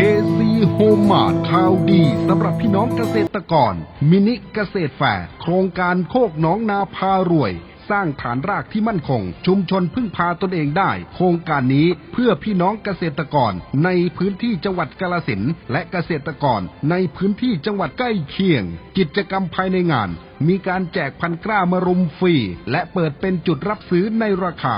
KC Home Mart ข่าวดีสำหรับพี่น้องเกษตรกร มินิเกษตรแฟร์โครงการโคกน้องนาพารวย สร้างฐานรากที่มั่นคง ชุมชนพึ่งพาตนเองได้ โครงการนี้เพื่อพี่น้องเกษตรกรในพื้นที่จังหวัดกาลสินและเกษตรกรในพื้นที่จังหวัดใกล้เคียง กิจกรรมภายในงาน มีการแจกพันกล้ามารุมฟรี และเปิดเป็นจุดรับซื้อในราคา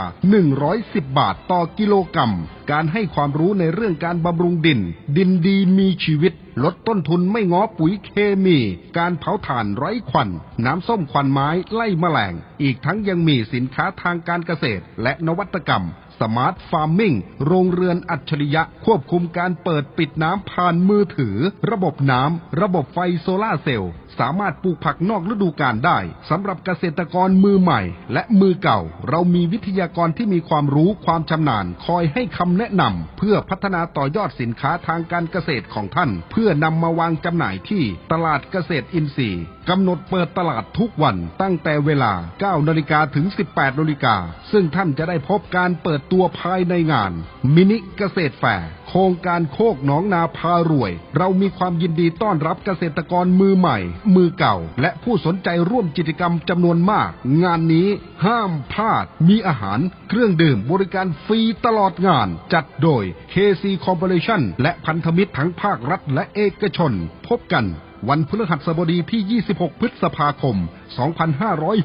110 บาทต่อกิโลกรัม การให้ความรู้ในเรื่องการบำรุงดิน ดินดีมีชีวิต ลดต้นทุนไม่ง้อปุ๋ยเคมี การเผาถ่านไร้ควัน น้ำส้มควันไม้ไล่แมลง อีกทั้งยังมีสินค้าทางการเกษตรและนวัตกรรม สมาร์ทฟาร์มิงโรงเรือนอัจฉริยะควบคุมการเปิดปิดน้ำผ่านมือถือ ระบบน้ำ ระบบไฟโซลาเซลล์ สามารถปลูกผักนอกฤดูกาลได้สำหรับเกษตรกรมือใหม่ และมือเก่า เรามีวิทยากรที่มีความรู้ความชำนาญ คอยให้คำแนะนำเพื่อพัฒนาต่อยอดสินค้าทางการเกษตรของท่าน เพื่อนำมาวางจำหน่ายที่ตลาดเกษตรอินทรีย์กำหนดเปิดตลาดทุกวันตั้งแต่เวลา 9 นาฬิกาถึง 18 นาฬิกาซึ่งท่านจะได้พบการเปิดตัวภายในงาน มินิเกษตรแฟร์โครงการโคกหนองนาพารวย เรามีความยินดีต้อนรับเกษตรกรมือใหม่ มือเก่า และผู้สนใจร่วมกิจกรรมจำนวนมาก งานนี้ห้ามพลาด มีอาหาร เครื่องดื่มบริการฟรีตลอดงาน จัดโดย KC Corporation และพันธมิตรทั้งภาครัฐและเอกชน พบกัน วันพฤหัสบดีที่ 26 พฤษภาคม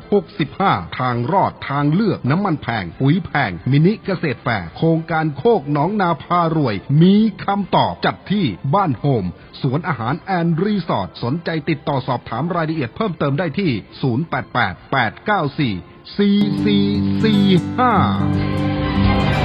2565 ทางรอดทางเลือกน้ำมันแพง ปุ๋ยแพง มินิเกษตรแฟร์โครงการโคกหนองนาพารวย มีคำตอบจัดที่บ้านโฮม สวนอาหารแอนด์รีสอร์ท สนใจติดต่อสอบถามรายละเอียดเพิ่มเติมได้ที่ 088 894 4445